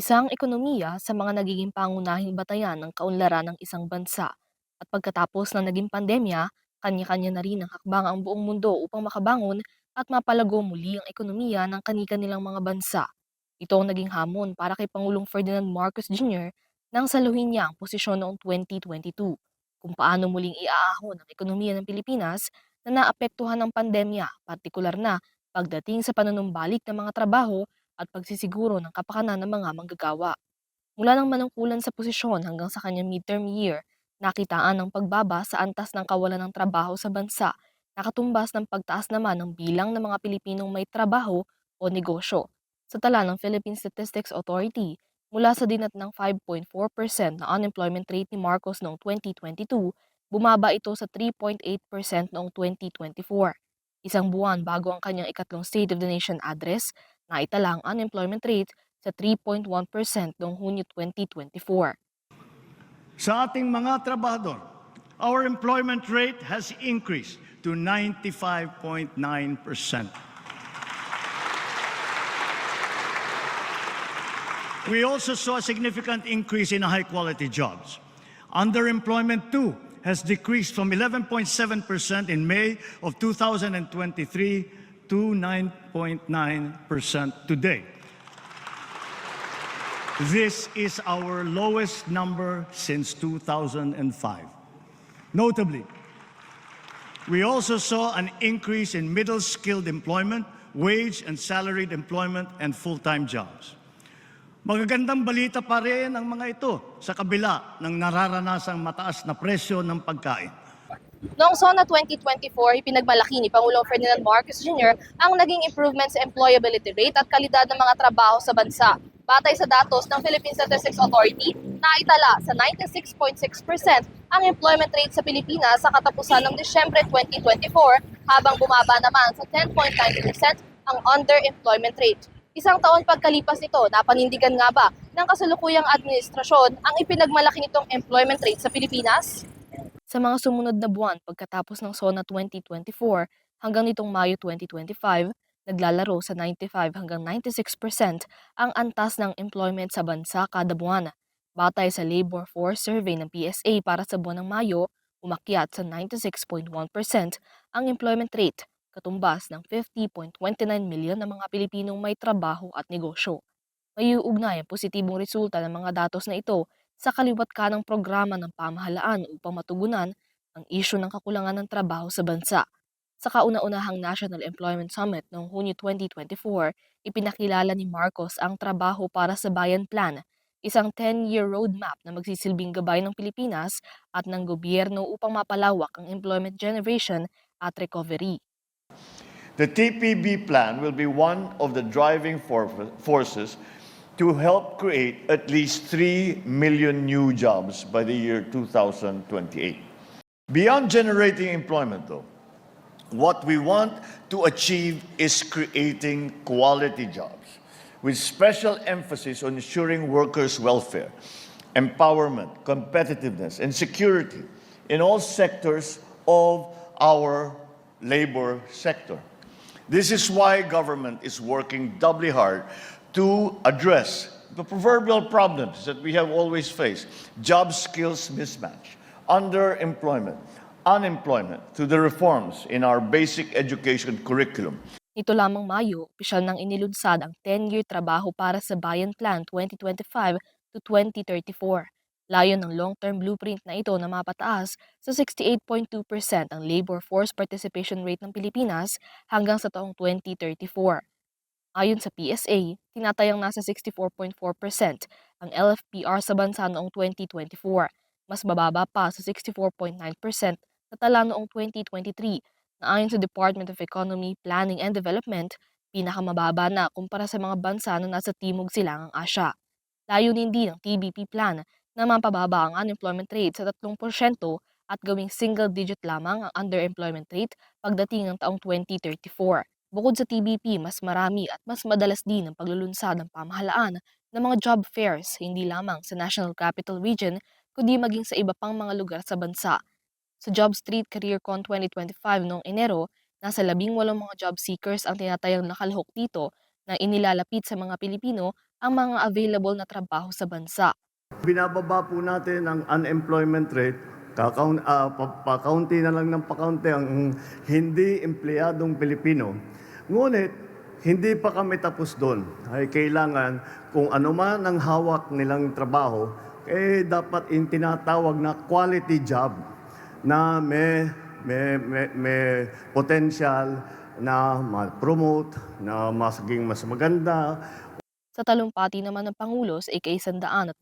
Isang ekonomiya sa mga nagiging pangunahing batayan ng kaunlaran ng isang bansa. At pagkatapos ng naging pandemya, kanya-kanya na rin ang hakbang ang buong mundo upang makabangon at mapalago muli ang ekonomiya ng kani-kanilang mga bansa. Ito ang naging hamon para kay Pangulong Ferdinand Marcos Jr. nang saluhin niya ang posisyon noong 2022 kung paano muling iaahon ang ekonomiya ng Pilipinas na naapektuhan ng pandemya, partikular na pagdating sa panunumbalik ng mga trabaho at pagsisiguro ng kapakanan ng mga manggagawa. Mula ng manungkulan sa posisyon hanggang sa kanyang midterm year, nakitaan ang pagbaba sa antas ng kawalan ng trabaho sa bansa, nakatumbas ng pagtaas naman ng bilang ng mga Pilipinong may trabaho o negosyo. Sa tala ng Philippine Statistics Authority, mula sa dinat ng 5.4% na unemployment rate ni Marcos noong 2022, bumaba ito sa 3.8% noong 2024. Isang buwan bago ang kanyang ikatlong State of the Nation address, naitala ang unemployment rate sa 3.1% noong Hunyo 2024. Sa ating mga trabahador, our employment rate has increased to 95.9%. We also saw a significant increase in high-quality jobs. Underemployment, too, has decreased from 11.7% in May of 2023 to 9.9% today. This is our lowest number since 2005. Notably, we also saw an increase in middle skilled employment, wage and salaried employment, and full time jobs. Magagandang balita pa rin ang mga ito sa kabila ng nararanasang mataas na presyo ng pagkain. Noong SONA 2024, ipinagmalaki ni Pangulong Ferdinand Marcos Jr. ang naging improvement sa employability rate at kalidad ng mga trabaho sa bansa. Batay sa datos ng Philippine Statistics Authority, naitala sa 96.6% ang employment rate sa Pilipinas sa katapusan ng Disyembre 2024 habang bumaba naman sa 10.9% ang underemployment rate. Isang taon pagkalipas nito, napanindigan nga ba ng kasalukuyang administrasyon ang ipinagmalaki nitong employment rate sa Pilipinas? Sa mga sumunod na buwan pagkatapos ng SONA 2024 hanggang nitong Mayo 2025, naglalaro sa 95 hanggang 96% ang antas ng employment sa bansa kada buwan. Batay sa Labor Force Survey ng PSA para sa buwan ng Mayo, umakyat sa 96.1% ang employment rate, katumbas ng 50.29 milyon na mga Pilipinong may trabaho at negosyo. May uugnay ang positibong resulta ng mga datos na ito sa kaliwat ka ng programa ng pamahalaan upang matugunan ang isyu ng kakulangan ng trabaho sa bansa. Sa kauna-unahang National Employment Summit noong Hunyo 2024, ipinakilala ni Marcos ang Trabaho para sa Bayan Plan, isang 10-year roadmap na magsisilbing gabay ng Pilipinas at ng gobyerno upang mapalawak ang employment generation at recovery. The TPB plan will be one of the driving for- forces to help create at least 3 million new jobs by the year 2028. Beyond generating employment, though, what we want to achieve is creating quality jobs with special emphasis on ensuring workers' welfare, empowerment, competitiveness, and security in all sectors of our labor sector. This is why government is working doubly hard to address the proverbial problems that we have always faced job skills mismatch, underemployment, unemployment through the reforms in our basic education curriculum. Nito lamang Mayo, opisyal nang inilunsad ang 10-year Trabaho para sa Bayan Plan 2025 to 2034. Layon ng long-term blueprint na ito na mapataas sa 68.2% ang labor force participation rate ng Pilipinas hanggang sa taong 2034. Ayon sa PSA, tinatayang nasa 64.4% ang LFPR sa bansa noong 2024, mas bababa pa sa 64.9% na tala noong 2023 na ayon sa Department of Economy, Planning and Development, pinakamababa na kumpara sa mga bansa na nasa Timog Silangang Asya. Layunin din ng TBP plan na mapababa ang unemployment rate sa 3% at gawing single-digit lamang ang underemployment rate pagdating ng taong 2034. Bukod sa TBP, mas marami at mas madalas din ang paglulunsad ng pamahalaan ng mga job fairs hindi lamang sa National Capital Region kundi maging sa iba pang mga lugar sa bansa. Sa Job Street CareerCon 2025 noong Enero, nasa labing walong mga job seekers ang tinatayang nakalahok dito nang inilalapit sa mga Pilipino ang mga available na trabaho sa bansa. Binababa po natin ang unemployment rate. Kakaun, ah, pa- pakaunti na lang ng pakaunti ang hindi empleyadong Pilipino. Ngunit, hindi pa kami tapos doon. Ay kailangan kung ano man ang hawak nilang trabaho, eh dapat in tinatawag na quality job na may, may, may, may potential na ma-promote, na masaging mas maganda, Sa talumpati naman ng Pangulo sa ika-123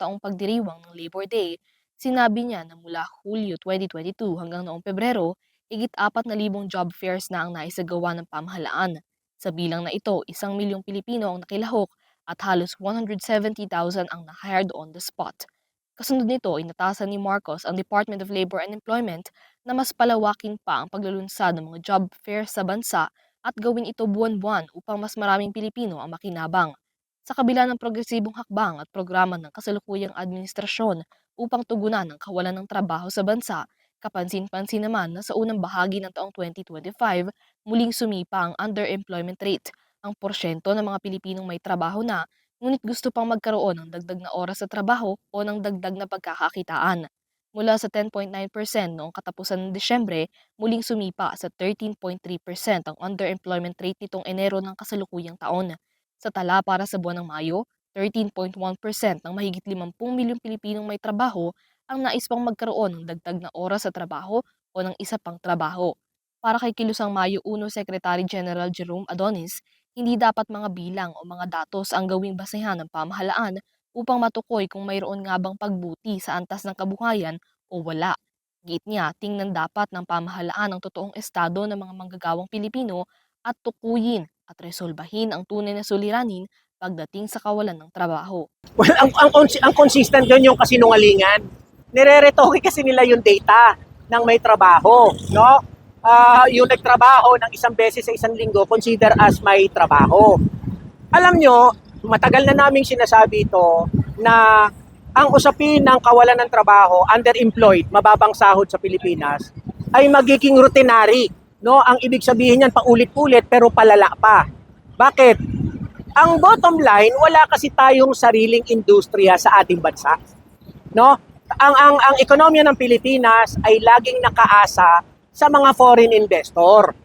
taong pagdiriwang ng Labor Day, sinabi niya na mula Hulyo 2022 hanggang noong Pebrero, higit 4,000 job fairs na ang naisagawa ng pamahalaan. Sa bilang na ito, isang milyong Pilipino ang nakilahok at halos 170,000 ang na-hired on the spot. Kasunod nito, inatasan ni Marcos ang Department of Labor and Employment na mas palawakin pa ang paglulunsad ng mga job fairs sa bansa at gawin ito buwan-buwan upang mas maraming Pilipino ang makinabang. Sa kabila ng progresibong hakbang at programa ng kasalukuyang administrasyon upang tugunan ang kawalan ng trabaho sa bansa, kapansin-pansin naman na sa unang bahagi ng taong 2025, muling sumipa ang underemployment rate, ang porsyento ng mga Pilipinong may trabaho na, ngunit gusto pang magkaroon ng dagdag na oras sa trabaho o ng dagdag na pagkakakitaan. Mula sa 10.9% noong katapusan ng Desyembre, muling sumipa sa 13.3% ang underemployment rate nitong Enero ng kasalukuyang taon. Sa tala para sa buwan ng Mayo, 13.1% ng mahigit 50 milyong Pilipinong may trabaho ang nais pang magkaroon ng dagdag na oras sa trabaho o ng isa pang trabaho. Para kay Kilusang Mayo 1 Secretary General Jerome Adonis, hindi dapat mga bilang o mga datos ang gawing basehan ng pamahalaan upang matukoy kung mayroon nga bang pagbuti sa antas ng kabuhayan o wala. Git niya, tingnan dapat ng pamahalaan ang totoong estado ng mga manggagawang Pilipino at tukuyin at resolbahin ang tunay na suliranin pagdating sa kawalan ng trabaho. Well, ang, ang, ang consistent doon yung kasinungalingan. Nire-retoke kasi nila yung data ng may trabaho, no? Ah, yung nagtrabaho ng isang beses sa isang linggo, consider as may trabaho. Alam nyo, matagal na naming sinasabi ito na ang usapin ng kawalan ng trabaho, underemployed, mababang sahod sa Pilipinas, ay magiging routinary. No? Ang ibig sabihin niyan, paulit-ulit pero palala pa. Bakit? Ang bottom line, wala kasi tayong sariling industriya sa ating bansa. No? Ang ang ang ekonomiya ng Pilipinas ay laging nakaasa sa mga foreign investor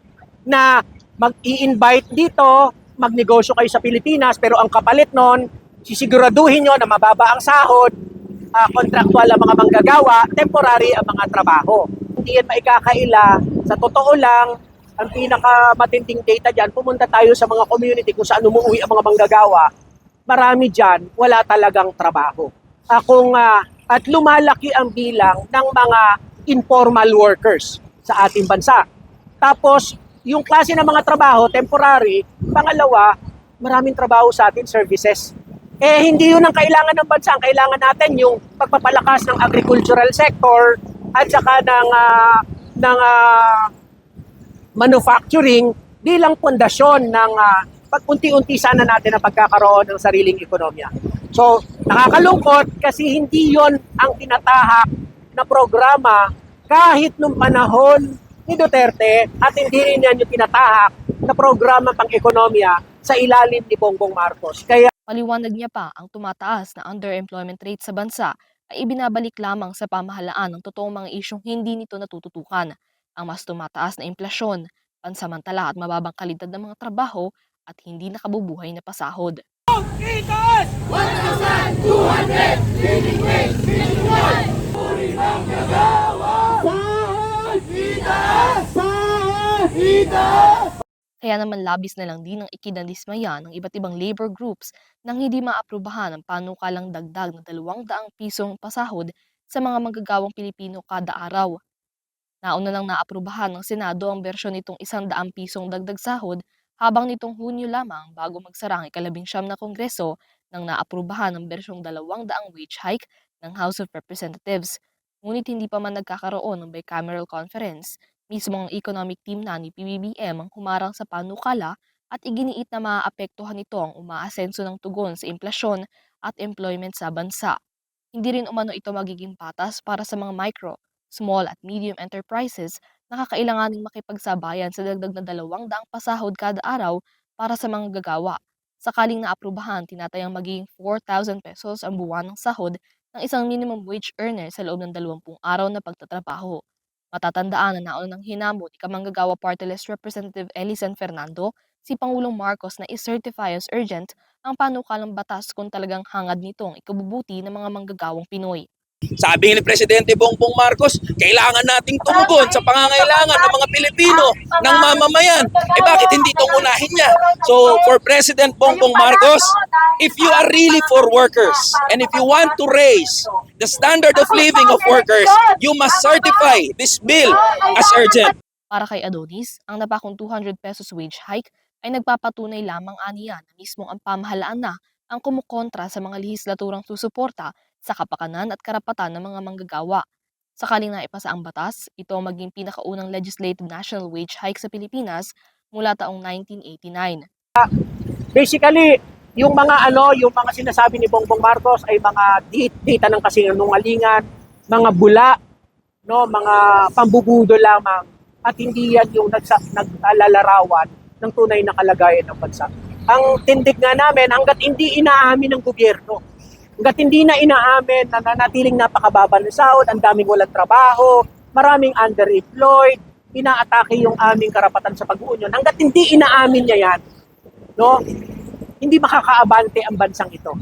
na mag-i-invite dito, magnegosyo kayo sa Pilipinas, pero ang kapalit nun, sisiguraduhin nyo na mababa ang sahod, uh, kontraktual ang mga manggagawa, temporary ang mga trabaho. Hindi yan maikakaila. Sa totoo lang, ang pinakamatinding data dyan, pumunta tayo sa mga community kung saan umuwi ang mga manggagawa. Marami dyan, wala talagang trabaho. Akong, ah, at lumalaki ang bilang ng mga informal workers sa ating bansa. Tapos, yung klase ng mga trabaho, temporary, pangalawa, maraming trabaho sa atin, services. Eh, hindi yun ang kailangan ng bansa. Ang kailangan natin yung pagpapalakas ng agricultural sector at saka ng, ah, ng ah, manufacturing bilang pundasyon ng uh, pag-unti-unti sana natin ang pagkakaroon ng sariling ekonomiya. So, nakakalungkot kasi hindi yon ang tinatahak na programa kahit nung panahon ni Duterte at hindi rin yan yung tinatahak na programa pang ekonomiya sa ilalim ni Bongbong Marcos. Kaya Paliwanag niya pa ang tumataas na underemployment rate sa bansa ay ibinabalik lamang sa pamahalaan ng totoong mga isyong hindi nito natututukan. Ang mas tumataas na inflasyon, pansamantala at mababang kalidad ng mga trabaho at hindi nakabubuhay na pasahod. Kaya naman labis na lang din ang ikinadismaya ng iba't ibang labor groups nang hindi maaprubahan ang panukalang dagdag na 200 pisong pasahod sa mga manggagawang Pilipino kada araw. Nauna nang naaprubahan ng Senado ang bersyon nitong 100 pisong dagdag sahod habang nitong Hunyo lamang bago magsara ang ikalabing siyam na kongreso nang naaprubahan ang bersyong 200 wage hike ng House of Representatives. Ngunit hindi pa man nagkakaroon ng bicameral conference Mismo ang economic team na ni PBBM ang humarang sa panukala at iginiit na maaapektuhan nito ang umaasenso ng tugon sa inflasyon at employment sa bansa. Hindi rin umano ito magiging patas para sa mga micro, small at medium enterprises na kakailanganing makipagsabayan sa dagdag na dalawang daang pasahod kada araw para sa mga gagawa. Sakaling naaprubahan, tinatayang magiging 4,000 pesos ang buwan ng sahod ng isang minimum wage earner sa loob ng 20 araw na pagtatrabaho. Matatandaan na nauna ng hinamot ikamanggagawa party list Representative Elisan Fernando si Pangulong Marcos na i-certify as urgent ang panukalang batas kung talagang hangad nitong ikabubuti ng mga manggagawang Pinoy. Sabi ni Presidente Bongbong Marcos, kailangan nating tumugon sa pangangailangan ng mga Pilipino, ng mamamayan. Eh bakit hindi itong unahin niya? So for President Bongbong Marcos, if you are really for workers and if you want to raise the standard of living of workers, you must certify this bill as urgent. Para kay Adonis, ang napakong 200 pesos wage hike ay nagpapatunay lamang aniya na mismong ang pamahalaan na ang kumukontra sa mga lehislaturang susuporta sa kapakanan at karapatan ng mga manggagawa. Sakaling naipasa ang batas, ito ang maging pinakaunang legislative national wage hike sa Pilipinas mula taong 1989. Basically, yung mga ano, yung mga sinasabi ni Bongbong Marcos ay mga data ng kasinungalingan, mga bula, no, mga pambubudo lamang at hindi yan yung nagsa, naglalarawan ng tunay na kalagayan ng bansa. Ang tindig nga namin, hanggat hindi inaamin ng gobyerno, hanggat hindi na inaamin na nanatiling napakababa ng sahod, ang daming walang trabaho, maraming underemployed, inaatake yung aming karapatan sa pag-uunyon. Hanggat hindi inaamin niya yan, no, hindi makakaabante ang bansang ito.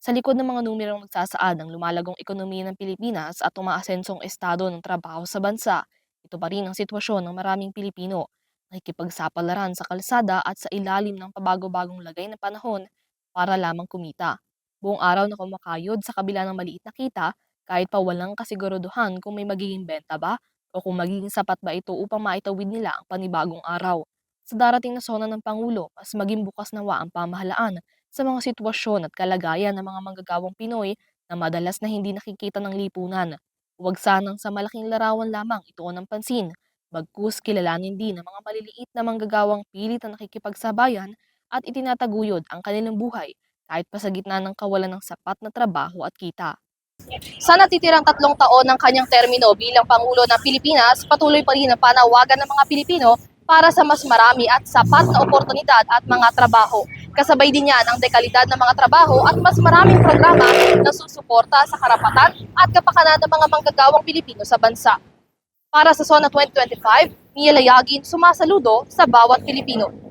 Sa likod ng mga numerong nagsasaad ng lumalagong ekonomiya ng Pilipinas at umaasensong estado ng trabaho sa bansa, ito pa rin ang sitwasyon ng maraming Pilipino nakikipagsapalaran sa kalsada at sa ilalim ng pabago-bagong lagay na panahon para lamang kumita. Buong araw na kumakayod sa kabila ng maliit na kita kahit pa walang kasiguruduhan kung may magiging benta ba o kung magiging sapat ba ito upang maitawid nila ang panibagong araw. Sa darating na sona ng Pangulo, mas maging bukas nawa ang pamahalaan sa mga sitwasyon at kalagayan ng mga manggagawang Pinoy na madalas na hindi nakikita ng lipunan. Huwag sanang sa malaking larawan lamang ituon ng pansin, bagkus kilalanin din ng mga maliliit na manggagawang pilit na nakikipagsabayan at itinataguyod ang kanilang buhay kahit pa sa gitna ng kawalan ng sapat na trabaho at kita. Sa natitirang tatlong taon ng kanyang termino bilang Pangulo ng Pilipinas, patuloy pa rin ang panawagan ng mga Pilipino para sa mas marami at sapat na oportunidad at mga trabaho. Kasabay din yan ang dekalidad ng mga trabaho at mas maraming programa na susuporta sa karapatan at kapakanan ng mga manggagawang Pilipino sa bansa. Para sa SONA 2025, Mia Layagin sumasaludo sa bawat Pilipino.